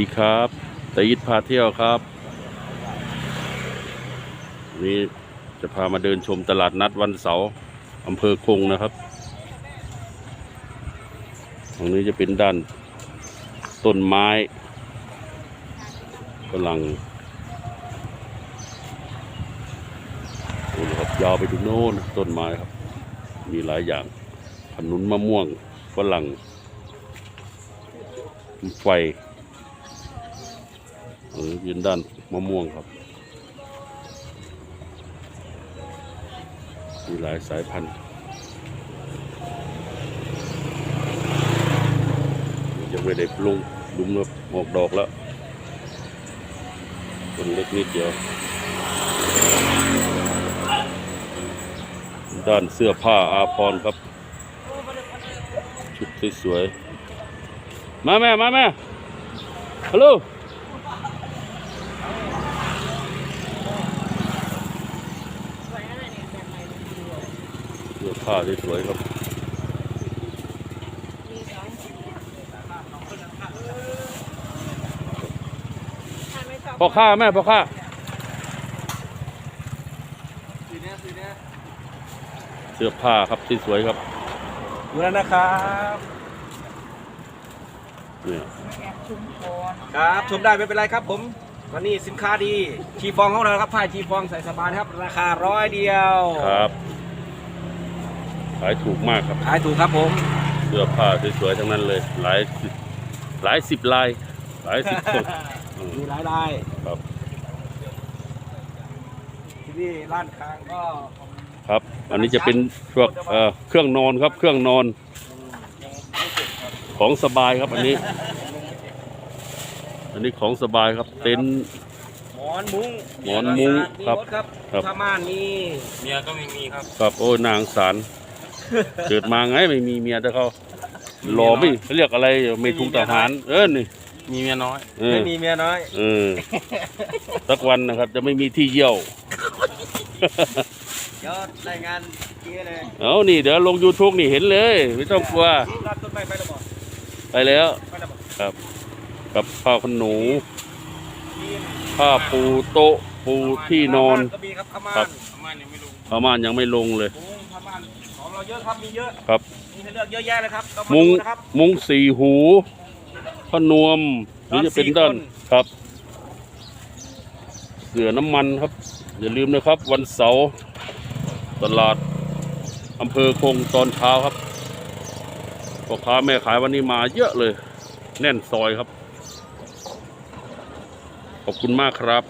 ดีครับตะยิดพาเที่ยวครับวันนี้จะพามาเดินชมตลาดนัดวันเสาร์อำเภอคงนะครับ ตรงนี้จะเป็นด้านต้นไม้กำลังดูนะครับยาวไปถึงโน่นต้นไม้ครับ มีหลายอย่างขนุนมะม่วงฝรั่งไฟ เออยืนด้านมะม่วงครับ มีหลายสายพันธุ์ยังไม่ได้ปรุงดุมแล้วออกดอกแล้วต้นเล็กนิดเดียว ด้านเสื้อผ้าอาภรครับ ชุดสวยๆมาแม่ มาแม่ฮัลโหล เสื้อ ผ้าสวยๆครับพ่อค้าแม่พ่อค้าเสื้อผ้าครับที่สวยครับดูแล้วนะครับเนี่ยครับชมได้ไม่เป็นไรครับผมวันนี้สินค้าดีชีฟองของเราครับผ้าชีฟองใส่สบายนะครับ ราคาร้อยเดียวครับ ขายถูกมากครับขายถูกครับผมเสื้อผ้าสวยๆทั้งนั้นเลย หลายสิบหลายสิบลาย หลายสิบคนอืมมีหลายลายครับ ที่นี่ร้านค้างก็ครับ อันนี้จะเป็นพวกเอ่อเครื่องนอนครับ เครื่องนอน ของสบายครับอันนี้ อันนี้ของสบายครับ เต็นท์หมอนมุ้งหมอนมุ้งมีครับรถครับครับผ้าม่านมีเมียก็ไม่มีครับ ครับโอ้ยนางสาร เกิดมาไงไม่มีเมียแต่เขาหล่อไม่เขาเรียกอะไรไม่ถูกทหาร เออนี่ มีเมียน้อยเออไม่มีเมียน้อยเออสักวันนะครับ จะไม่มีที่เยี่ยวยอดรายงานเกี้เลยเอานี่เดี๋ยวลง YouTube นี่เห็นเลย ไม่ต้องกลัวร้านต้นไม้ไปแล้วบอกไปแล้วไปแล้วบอกครับกับผ้าขนหนูมีผ้าปูโต๊ะปูที่นอนก็มีครับผ้าม่าครันบประมาณนี้ไม่รู้ประมาณยังไม่ลงเลยมุ้งผ้าม่าน ของเราเยอะครับมีเยอะครับมีให้เลือกเยอะแยะเลยครับก็มามุงดูนะครับ มุงสีหูพนวมหรือจะเป็นด้านนอนสี่คน ครับ เสือน้ำมันครับ อย่าลืมนะครับ วันเสาร์ตลาดอำเภอคงตอนเช้าครับพ่อค้าแม่ขายวันนี้มาเยอะเลย แน่นซอยครับ ขอบคุณมากครับ